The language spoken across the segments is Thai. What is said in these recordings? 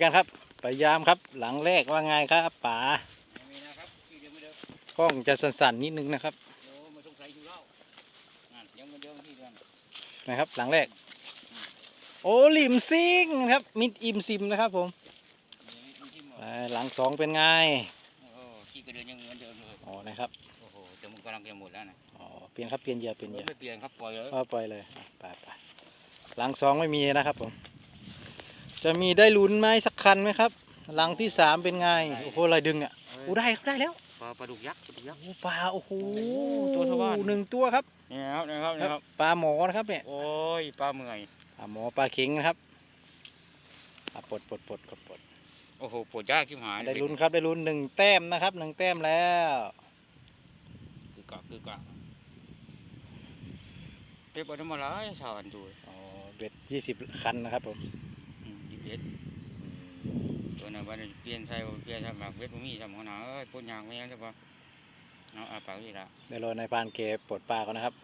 กันครับพยายามครับหลังแรกว่าไงครับป๋าไม่มีนะครับที่เดิมไม่เดิมกล้องจะสั่นๆนิดนึงนะครับโอ้มาสงสัยอยู่แล้วนั่นยังเหมือนเดิมที่เดิมนะครับ หลังแรก โอ้ลิมซิงนะครับ มิดอิมซิมนะครับผมมีมีที่หมดไปหลังสองเป็นไงโอ้โหที่กระเดือนยังเหมือนเดิมเลยอ๋อนะครับโอ้โหแต่มันกำลังจะหมดแล้วนะอ๋อเปลี่ยนครับเปลี่ยนเหยื่อเปลี่ยนเหยื่อไม่เปลี่ยนครับปล่อยเลยก็ปล่อยเลยอะไปไปหลังสองไม่มีนะครับผม จะมีได้ลุ้นไหมสักคันไหมครับ หลังที่สามเป็นไง โอ้โหอะไรดึงเนี่ยโอ้ได้ครับได้แล้วปลาปลาดุกยักษ์ปลาดุกยักษ์ โอ้ปลาโอ้โหตัวชาวบ้าน หนึ่งตัวครับนี่นะครับนะครับคนะครัรับบปลาหมอนะครับเนี่ย โอ้ยปลาเมื่อยปลาหมอปลาเข็งนะครับอะปลดปลดปลดปลดปลดโอ้โหปวดยากชิบหายได้ลุ้นครับได้ลุ้นหนึ่งแต้มนะครับหนึ่งแต้มแล้วคือกะคือกะเรียบร้อยทำอะไรชาวอันดูอ๋อเบ็ดยี่สิบคันนะครับผม อืมยิบเอ็ดตัวนั้นวันนี้เปลี่ยนใส่เปลี่ยนใส่หมากเวทบ่มีทำขนาดเอ้ยปนยางไม่ยังใช่ปะเอาอาปากนี่ละเดี๋ยวรอนายพรานเกปลดปลาก่อนนะครับ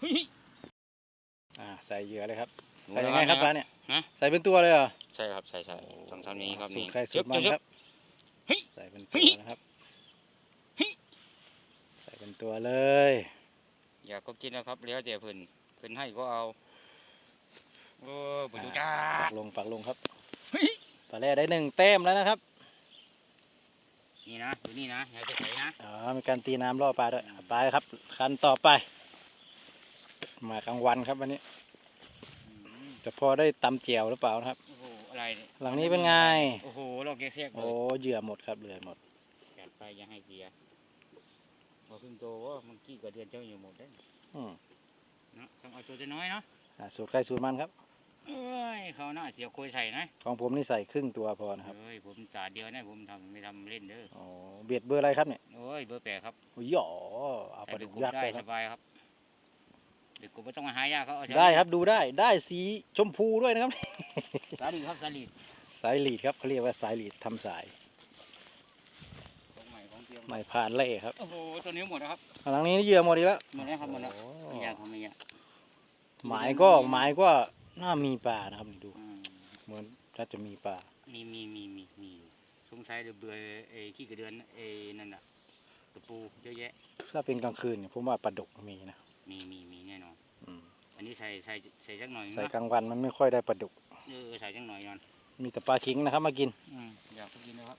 เฮ้ยอ่าใส่เหยื่อเลยครับดูใส่แล้ยัวงไงครับปลานะเนี่ยฮะใส่เป็นตัวเลยเหรอใช่ครับใช่ใช่สองเท่านี้ครับสูนี่ตรใครสูตรมันเดี๋ยวครับเฮ้ยใส่เป็นเฮ้ตัวยนะครับเฮ้ยใส่เป็นตัวเลย อยากก็กินนะครับแล้วแต่เพิ่นเพิ่นให้ก็เอาโอ้ปวดจ้า ปักลงปักลงครับเฮ้ย ปลาแรกได้หนึ่งแต้มแล้วนะครับ นี่นะอยู่นี่นะอย่าไปใส่นะอ๋อมีการตีน้ำล่อปลาด้วยเอาไปครับ คันต่อไป มากลางวันครับวันนี้อืมจะพอได้ตำเจียวหรือเปล่านะครับ โอ้โหอะไรเนี่ยหลังนี้เป็นไง โอ้โหเราแกะแทรกเลโอ้ยเหยื่อหมดครับเหยื่อหมด จัดไปอย่าให้เกียร์พอขึ้นโตว่ามันกี้กว่าเดือนเจ้าอยู่หมดได้อืมเนาะต้องเอาตัวจะน้อยเนาะอ่าสูตรใครสูตรมันครับ เอ้ยเขาหน้าเสียโคยใส่นะของผมนี่ใส่ครึ่งตัวพอนะครับ เอ้ยผมจาเดียวนะผมทำไม่ทำเล่นเด้อโอ้เบียดเบอร์อะไรครับเนี่ยโอ้ยเบอร์แปดครับโอ้ยหย่อเอาปใส่ลาเด็ดุกกกุ๊ยักษ์ได้เลยคสรับ บายครับเด็กกุ๊ไม่ต้องมาหายากเขาเอาได้ครับดูได้ ได้สีชมพูด้วยนะครับ สาลีครับสาลีสายลีดครับเขาเรียกว่าสายลีดทำสายของใหม่ของเตรียมไม่ผ่านเล่ครับโอ้โหตัวนี้หมดแล้วครับหลังนี้เหยื่อหมดอีกแล้วหมดแล้วครับหมดแล้วโอ้ไม่ยากครับไม่ยากหมายก็หมายก็ น่ามีปลานะครับนี่ดู อืมเหมือนถ้าจะมีปลามีมีมีมีมีสงสัยเดือเบื่อไอ้ขี้กระเดือนไอ้นั่นน่ะตะปูเยอะแยะ ถ้าเป็นกลางคืนเนี่ยผมว่าปลาดุกมีนะมีมีมีแน่นอน อืมอันนี้ใส่ใส่ใส่สักหน่อยใส่เนาะกลางวันมันไม่ค่อยได้ปลาดุก เออใส่สักหน่อยนอนมีแต่ปลาคิงนะครับ มากินอืมอยากกินนะครับ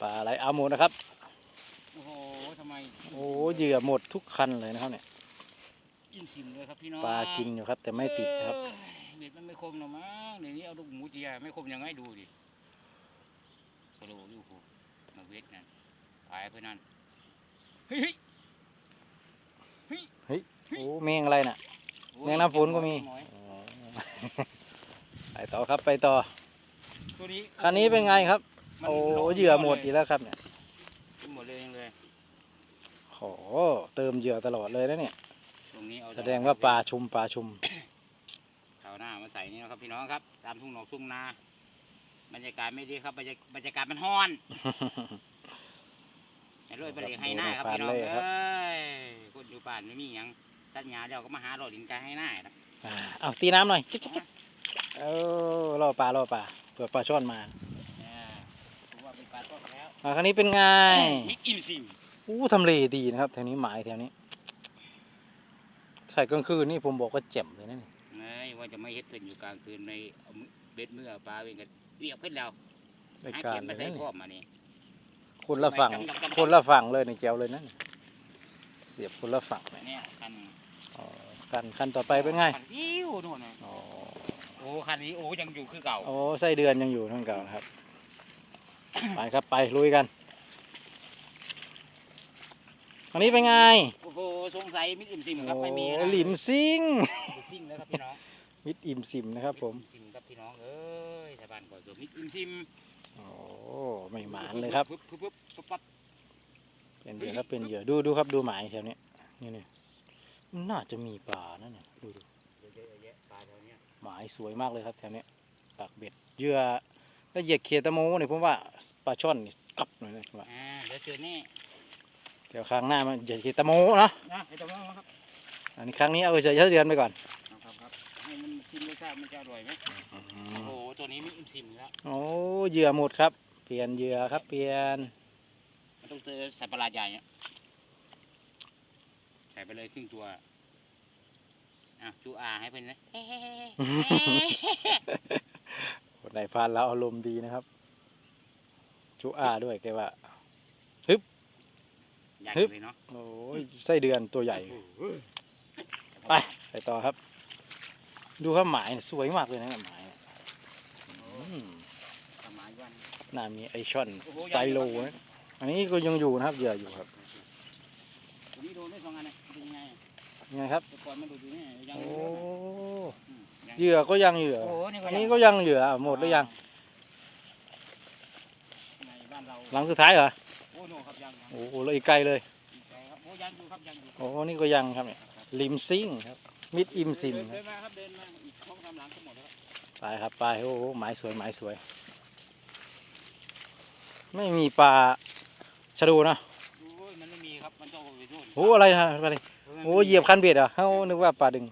ปลาอะไรเอาหมดนะครับ โอ้โหทำไมโอ้เหยื่อหมดทุกคันเลยนะครับเนี่ยยิ่งชิมเลยครับพี่น้องปลากินอยู่ครับ แต่ไม่ติดนะครับ เอ้ย เบ็ดมันไม่คมหรอกมั้งเดี๋ยวนี้เอาลูกหมูเจียไม่คมยังไงดูดิกระโดดอยู่โหมาเวทนั่นตายเพื่อนนั่นเฮ้ยเฮ้ยโอ้แมงอะไรน่ะโอ้ยแมงน้ำฝนก็มีหอยอ๋อไปต่อครับไปต่อตัวนี้คันนี้เป็นไงครับมันโอ้โลเหยื่อหมดอีกแล้วครับเนี่ยหมดเลยเลยโอ้เติมเหยื่อตลอดเลยนะเนี่ยตรงนี้เอาแสดงว่าปลาชุมปลาชุมชาว นามาใส่นี่นะครับพี่น้องครับ ตามทุ่งหนอกทุ่งนาบรรยากาศไม่ดีครับ บรรยากบรรยากาศมันฮ้อนไอ้รวยไปเลยให้หน้าครับพี่น้องดูในเอ้ปานเล่ครับยคนอยู่บ้านไม่มีหยังตัดหญ้าเดี๋ยวก็มาหาหลอดดินใจให้หน้าครับอ่าเอาตีน้ำหน่อยจิ๊กจิ๊กจิ๊กเออล่อปลาล่อปลาเผื่อปลาช่อนมาเนี่ยผมว่าเป็นปลาต้นแล้วอ่าคันนี้เป็นไงมิกอิมซิมอู้ทำเลดีนะครับแถวนี้หมายแถวนี้ใส่กลางคืนนี่ผมบอกว่าเจ็บเลยนะนี่เอ้ย ว่าจะไม่เฮ็ดเพิ่นอยู่กลางคืนในเอามือเบ็ดมือเอาปลาเป็นกันเรียกเพิ่นแล้วรายหาการเก็บเลมายใส่นะนี่พร้อมมานี่คนละฝั่ง คนละฝั่งเลยในแจวเลยนะนี่เสียบคนละฝั่งเลยเนี่ยคันอ๋อคันคันต่อไปเป็นไงคันวิวโน่นน่ะอ๋อโอ้คันนี้โอ้ยังอยู่คือเก่า โอ้ไส้เดือนยังอยู่ทั้งเก่านะครับ ไปครับไปลุยกันอันนี้เป็นไงโอ้โหสงสัยมิกอิมซิมโอ้ครับไม่มีนะหลิมซิงมิกซิมแล้วครับพี่น้อง มิดอิ่มซิมนะครับผมมิกอิมซิมครับพี่น้องเอ้ยชาวบ้านก่อนตัวมิกอิมซิมโอ้ไม่หมานเลยครับปึ๊บปึ๊บปึ๊บปึ๊บปั๊บเป็นเหยื่อครับเป็นเหยื่อดูดูครับดูหมายแถวเนี้ยนี่นี่มันน่าจะมีปลานั่นเนี่ยดูดูเยอะๆแยะปลาแถวเนี้ยหมายสวยมากเลยครับแถวเนี้ยปากเบ็ดเหยื่อถ้าเหยียดเขียดตะโมเนี่ยผมว่าปลาช่อนนี่กลับหน่อยนะผมว่าอ่าเดี๋ยวเจอแน่เดี๋ยวครั้งหน้ามันเหยียดเขียดตะโมเนาะนะไอ้ตรงนั้นนะครับอันนี้ครั้งนี้เอาเฉยๆเดือนไปก่อน ครับครับครับให้มันชิชิมรสชาติมันจะอร่อยไหมอืโอ้มโหตัวนี้ไม่อิ่มชิมแล้วโอ้เหยื่อหมดครับ เปลี่ยนเหยื่อครับ เปลี่ยนมันต้องเจอสัตว์ประหลาดใหญ่เนี่ยใส่ไปเลยครึ่งตัวอะจูอาให้เพื่อนนะนายพรานเราอารมณ์ดีนะครับชุอาด้วยแกว่าอยากฮึบเลยเนาะโอ้ยไส้เดือนตัวใหญ่ ไป ไปต่อครับ ดูครับหมายสวยมากเลยนะหมายอืมสมัยวันน่ามีไอช่อนโอ้โหไซโลนะอันนี้ก็ยังอยู่นะครับเหยื่ออยู่ครับตัวนี้โดนได้สองอันนะเป็นยังไงอะยังไงครับแต่ก่อนมันดูอยู่นี่ยังโอ้ไม่รู้นะอืมยังเหยื่อก็ยังเหยื่อโอ้โหนี่ก็อันยังนี้ก็ยังเหยื่อหมดหรือยังในบ้านเราหลังสุดท้ายเหรอโอ้โหครับยังยังโอ้โหเลยอีกไกลเลยดีใจครับโอ้ยังอยู่ครับยังอยู่โอ้นี่ก็ยังครับเนี่ยริมซิงครับ มิดอิมซิมเดินคเดิรับนมาครับเดินมาอีกช่องทำหลังก็หมดแล้วครับไปครับไปโอ้โหหมายสวยหมายสวย ไม่มีปลาชะโดูนะโอ้ยมันไม่มีครับมันต้องเอาไปนู่นโอ้อะไรนะอะไรโอ้เหยียบคันเบ็ดเหรอะเขานึกว่าปลาดึง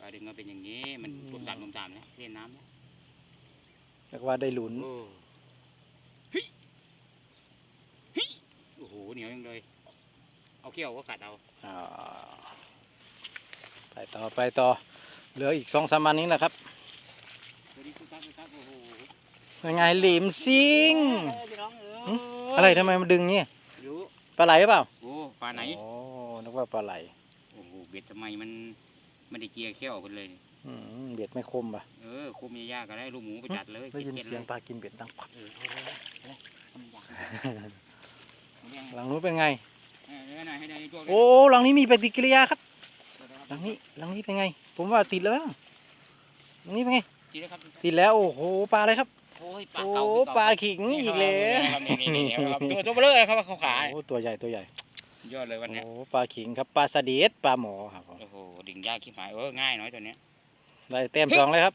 ปลาดึงมาเป็นอย่างนี้มันอืมตุ่มตามตุ่มตามนะเล่นน้ำนะนึกว่าได้หลุนโอ้เฮ้ยเฮ้ยโอ้โหเหนียวยังเลย เอาเขี้ยวก็กัดเอาอ่า ไปต่อไปต่อเหลืออีกสองสามวันนี้แหละครับตัวนี้คุกคักคุกคักโอ้โหยังไงหลิมซิงเอ้ยพี่น้องเอ้ยหึอะไรทำไมมันดึงเงี้ยอยู่ปลาไหลหรือเปล่าโอ้ปลาไหนโอ้นึกว่าปลาไหลโอ้โหเบ็ดทำไมมันไม่ได้เกียร์เขี้ยวกันเลยอืมเบ็ดไม่คมป่ะเออคุมยากๆก็ได้ลูกหมูไปจัดเลยได้ยินเก็บๆเสียงลปลากินเบ็ดดังปักเออเอาเลยเอาเลยเอามันอยากเอาเลยหลังนู้นเป็นไงเออเดี๋ยวหน่อยให้ได้ตัวโอ้หลังนี้มีปฏิกิริยาครับห ลังนี้หลังนี้เป็นไง ผมว่าติดแล้วหลังนี้เป็นไงทีแล้วครับติดแล้วโอ้โหปลาอะไรครับ โอ้ยปลาโอ้เก่าคือเก่ปลาขิงอีกแล้วนี่นี่นี่ครับตัวตัวเบลอเลยครับเขาขายโอ้ตัวใหญ่ตัวใหญ่ยอดเลยวันเนี้ยโอ้ปลาขิงครับปลาสะเดดปลาหมอครับผมโอ้โหดิ่งยากขี้หมายเออง่ายน้อยตัวเนี้ยได้แต้มสองเลยครับ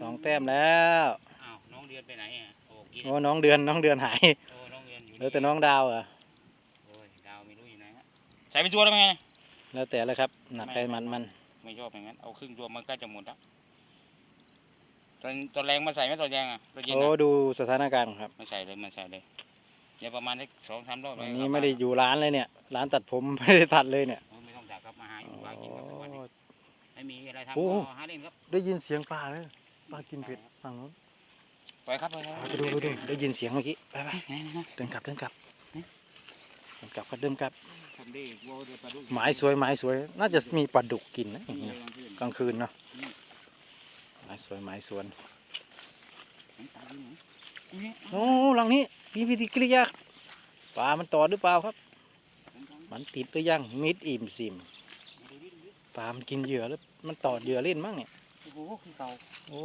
สองแต้มแล้วอ้าวน้องเดือนไปไหนอะโอ้กินโอ้น้องเดือนน้องเดือนหายโอ้น้องเดือนอยู่แล้วแต่น้องดาวเหรอะโอ้ยดาวไม่รู้อยู่ไหนฮะใส่เป็นตัวได้ไหม แล้วแต่เลยครับ หนักใจมันมัน ไม่ชอบอย่างนั้น เอาครึ่งตัวมันก็จะหมดแล้วตอนตอนแรงมาใส่ไหมตอนแรงอะตอนเย็นโอ้อะดูสถานการณ์ครับมาใส่เลยมาใส่เลยเดี๋ยวประมาณสักสองสามรอบวันนี้ไม่ได้อยู่ร้านเลยเนี่ย ร้านตัดผมไม่ได้ตัดเลยเนี่ยโอ้ไม่ต้องจากครับมาหาอยู่โอ้หากินครับทุกวันนี้ไม่มีอะไรทำโอ้ก็หาเล่นครับ ได้ยินเสียงปลาเลยปลากินเผ็ดฝั่งนู้นไปครับไปครับไปดูไปดูได้ยินเสียงเมื่อกี้ไปไปไหนไหนไหนเดินกลับเดินกลับเดินกลับก็เดินกลับ ทำดีวัวเดือดปลาดุกหมายสวยหมายสวย น่าจะมีปลาดุกกินนะอย่างนี่เงี้ยเลยกลางคืนเนาะอืมหมายสวยหมายสวนน้ำตาลอยู่ไหนนี่โอ้หลังนี้มีปฏิกิริยาปลามันต่อหรือเปล่าครับ มันติดหรือยังมิดอิ่มซิมดูดิดูดิปลามันกินเหยื่อแล้วมันต่อเหยื่อเล่นมั้งเนี่ยโอ้โหคือเก่าโอ้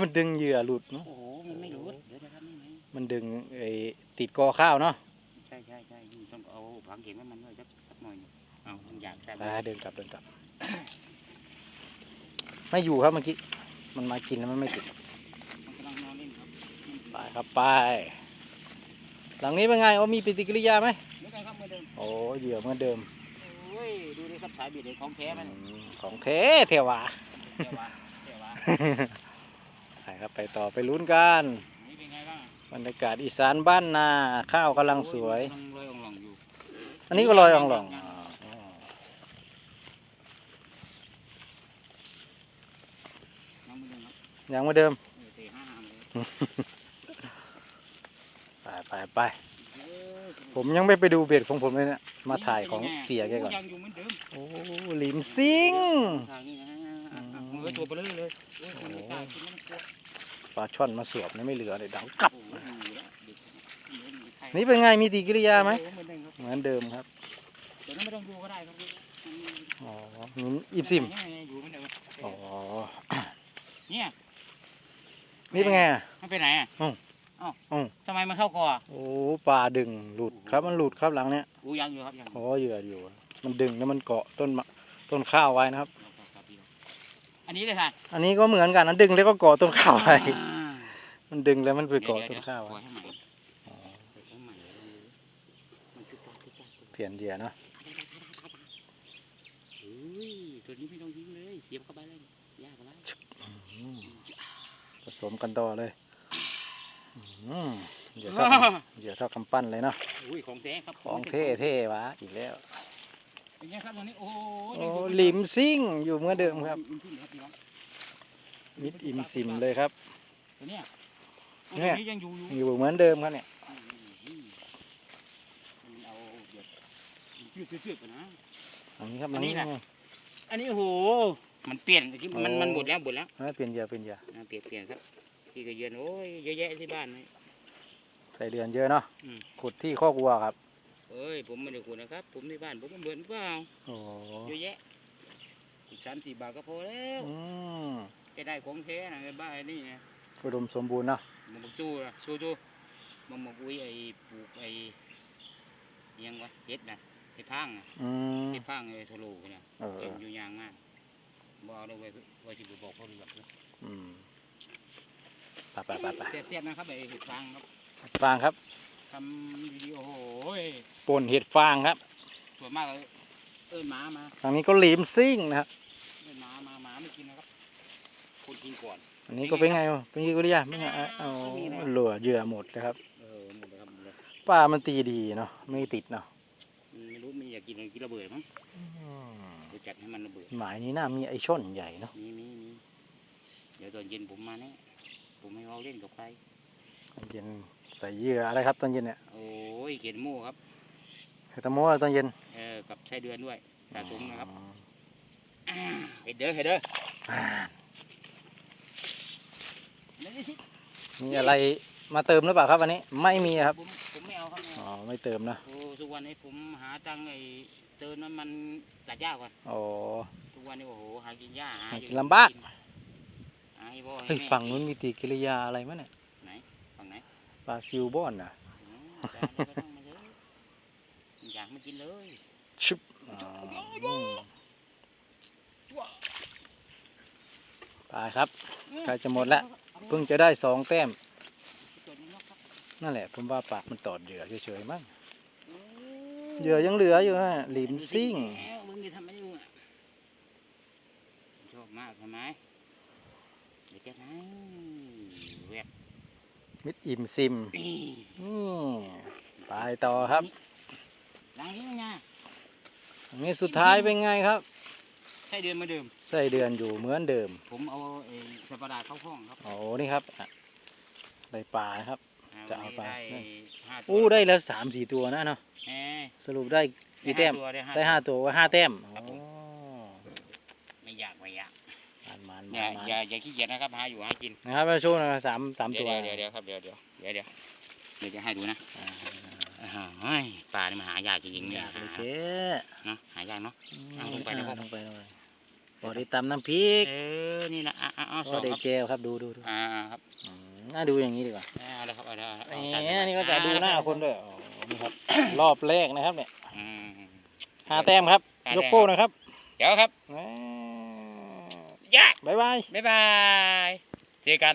มันดึงเหยื่อหลุดเนาะโอ้โหมันไม่รู้เดี๋ยวนะครับนี่ไงมันดึงไอ้ติดกอข้าวเนาะใช่ใช่ใช่นี่ต้องเอาผังเข็มให้มันด้วยสักสัก หน่อยหนึ่งเอามันอยากใช่ไหมไปเดินกลับเดินกลับ ไม่อยู่ครับเมื่อกี้ มันมากินแล้วมันไม่ติด มันกำลังนอนเล่นครับไปครับไป หลังนี้เป็นไงโอ้มีปฏิกิริยาไหมเหมือนกันครับเหมือนเดิมโอ้เหยื่อเหมือนเดิมโอ้ยดูดิครับสายบีดเลยของแท้มันอืมของเทเทวา เทวาเทวาไปครับไปต่อไปลุ้นกัน นี่เป็นไงบ้างบรรยากาศอีสานบ้านนา ข้าวกำลังสวยกำลังลอยอ่องๆอยู่ อันนี้ก็ลอยอ่องหล่องอ๋อน้องเหมือนเดิมครับยังเหมือนเดิมเออเตะห้าหามเลยไปไปไปเออผมยังไม่ไปดูเบ็ดของผมเลยเนี่ยมาถ่ายของป็นไเสียแกก่อนโยังอยู่เหมือนเดิมโอ้ลิมซิงทางนี้นะอะอะอืมมือตัวเบลอเลยโอ้ยคนไม่กล้ากินแล้วมันกลัวปลาช่อนมาสวบนี่ไม่เหลือเลยดังกลับโอ้โหอยู่แล้วเด็กเหมือนมีใครนี่เป็นไงมีปฏิกิริยาไหมโอ้ เหมือนเดิมครับเหมือนเดิมครับเดี๋ยวนั้นไม่ต้องดูก็ได้ครับอ๋อมินอิบซิมเนี่ยอยู่เหมือนเดิมอ๋อเนี่ยนี่เป็นไงอะมันไปไหนอะอ้าวเอ้าอ้าวทำไมมันเข้าคออะโอ้ปลาดึงหลุดครับมันหลุดครับหลังเนี้ยอู้ยังอยู่ครับยังโอ้เหยื่ออยู่ มันดึงแล้วมันเกาะต้นมะต้นข้าวไว้นะครับ อันนี้เลยค่ะอันนี้ก็เหมือนกันนะดึงแล้วก็เกาะต้นข้าวไว้อ่ามันดึงแล้วมันไปเดี๋ยวเกาะเดี๋ยวต้นข้าวปล่ไว้ ปลี่ยนเหยื่อเนาะเฮ้ยตัวนี้ไม่ต้องยิงเลยเหยียบเข้าไปเลยยากอะไรอืมผสมกันต่อเลยอืมเดี๋ยวเท่ากับเดี๋ยวเท่ากำปั้นเลยเนาะอุ้ยของแท้ครับของเท่เท่ๆวะอีกแล้วเป็นไงครับตรงนี้โอ้โอ้หลิมซิ่งอยู่เหมื่อนเดิมครับอิมซิ่งครับพี่น้องมิดอิมซิมเลยครับตัวเนี้ยเนี่ยตัวยังอยู่อยู่อยู่เหมือนเดิมครับเนี่ย อืมมันเอาเดี๋ยว ชืดชืดๆๆก่อนนะ อันนี้ครับอันนี้นี่น่ะอันนี้โอ้โห มันเปลี่ยนที่มันโอ้มันหมดแล้วหมดแล้วเปลี่ยนเหยาเปลี่ยนเหยาอ่าเปลี่ยนเปลี่ยนครับที่กระเยือนโอ้ยเยอะแยะที่บ้านนี่ ใส่เดือนเยอะเนาะอืม ขุดที่คอกวัวครับเอ้ยผมไม่ได้ขุดนะครับ ผมที่บ้านผมมันเบื่อเปล่าโอ้เยอะแยะขุดสามสี่บาทก็พอแล้วอืมจะได้ของแท้นะไอ้บ้าไอ้นี่ไงอุดมสมบูรณ์เนาะมันบอกจู้นะจู้จู้มันบอกอุ้ยไอ้ปลูกไอ้ยังวะเห็ดนะ เห็ดพังนะอืมเห็ดพังไอ้โทโลเนี่ยเออเก่งอยู่อยางมากบเอาเราไว้ไว้ที่ไปบอกเขาดีกว่าอืมไปไปไปไปเสียบๆนะครับไอ้เห็ดพังครับฟางครับทำดีๆโอ้โหยป่นเห็ดฟางครับ ส่วนมากเลยเอิ้นหมามาทางนี้ก็หลิมซิ่งนะครับ เอิ้นหมามาหมาไม่กินนะครับคนกินก่อน อันนี้ก็เป็นไงวะเป็นไงกุริยาไม่ไงอะเอาเหลือเหยื่อหมดเลยครับ เออหมดเลยครับหมดเลยปลามันตีดีเนาะไม่ติดเนาะ กกินอะไรกินระเบิดมั้งเดี๋ยวจัดให้มันระเบิดหมายนี้น่ามีไอช่อนใหญ่เนาะมีมีมีเดี๋ยวตอนเย็นผมมาแน่ผมไม่เอาเล่นกับใครตอนเย็นใส่เหยื่ออะไรครับตอนเย็นเนี่ยโอ้ยเขียนหมู่ครับใส่ตะโมตอนเย็นเออกับไส้เดือนด้วยสะสมนะครับอืมอ่าเห็ดเด้อเห็ดเด้ออ่านี่สิมีอะไร มาเติมหรือเปล่าครับวันนี้ไม่มีครับผมผมไม่เอาครับไม่อ๋เอาอไม่เติมนะโอ้ทุกวันนี้ผมหาตังค์ไอ้เติมน้ำมันตัดหญ้าก่อนโอ้ทุกวันนี้โอ้โหหากินหญ้าหาหาอยู่กินลำบากหาให้พ่อให้เฮ้ยแม่ฝั่งนู้นมีตีกิริยาอะไรมั้ยเนี่ยไหนฝั่งไหนปลาซิวบอนน่ะอืมจ้าแล้วก็ต้องมาเลยอยากมากินเลยชุบอ๋อไปครับใกล้จะหมดแล้วเพิ่งจะได้สองแต้มตัวนี้ นะครับนั่นแหละ ผมว่าปากมันตอดเหยื่อเฉยๆมั้งโอ้เหยื่อยังเหลืออยู่ฮะหลิมซิ่งแล้วมึงจะทำอะไรอยู่อะชอบมากใช่ไหมเดี๋ยวจะไหนแวบมิดอิ่มซิมนี่นี่ไปต่อครับหลังนี้ไงอันนี้สุดท้ายเป็นไงครับใช่เดือนมาเดิมไส้เดือนอยู่เหมือนเดิม ผมเอาไอ้สัปดาห์เข้าห้องครับโอ้นี่ครับอะได้ปลาครับา จะเอาไปวันนี้ได้ห้าตัวอู้ได้แล้วสามสี่ตัวนะเนาะแหมสรุปได้กี่แต้มตัวได้ห้าได้ห้าตัวว่าห้าแต้มครับผมอ๋อไม่อยากไม่อยากมันมันอย่ามันอย่าอย่าขี้เกียจนะครับหาอยู่หากินนะครับมาช่วงนะสามสามเดี๋ตัยววเดี๋ยวเดี๋ยวครับเดี๋ยวเดี๋ยวเดี๋ยวเดี๋ยวเดี๋ยวจะให้ดูนะอ่าอ่าเฮ้ยปลานี่มันหายากจริงๆเนี่ยอยากหาเลยเจ๊เนาะหายากเนาะ เอาลงไปอ่านะครับลงไปลงไปพอได้ตำน้ำพริกเออนี่นะอะอะอะพสอองได้ครับเจลครับดูดูดูอ่าครับ อืม น่าดูอย่างนี้ดีกว่าเอาละครับเอาละแหเอามจัดไปนี่ก็จะดูหน้าคนด้วยอ๋อนี่ครับ รอบแรกนะครับ เนี่ยอืมห้าแต้มครับห้าแต้มยกโป้นะครับ เดี๋ยวครับแหมยะบ๊ายบายบ๊ายบายเจอกัน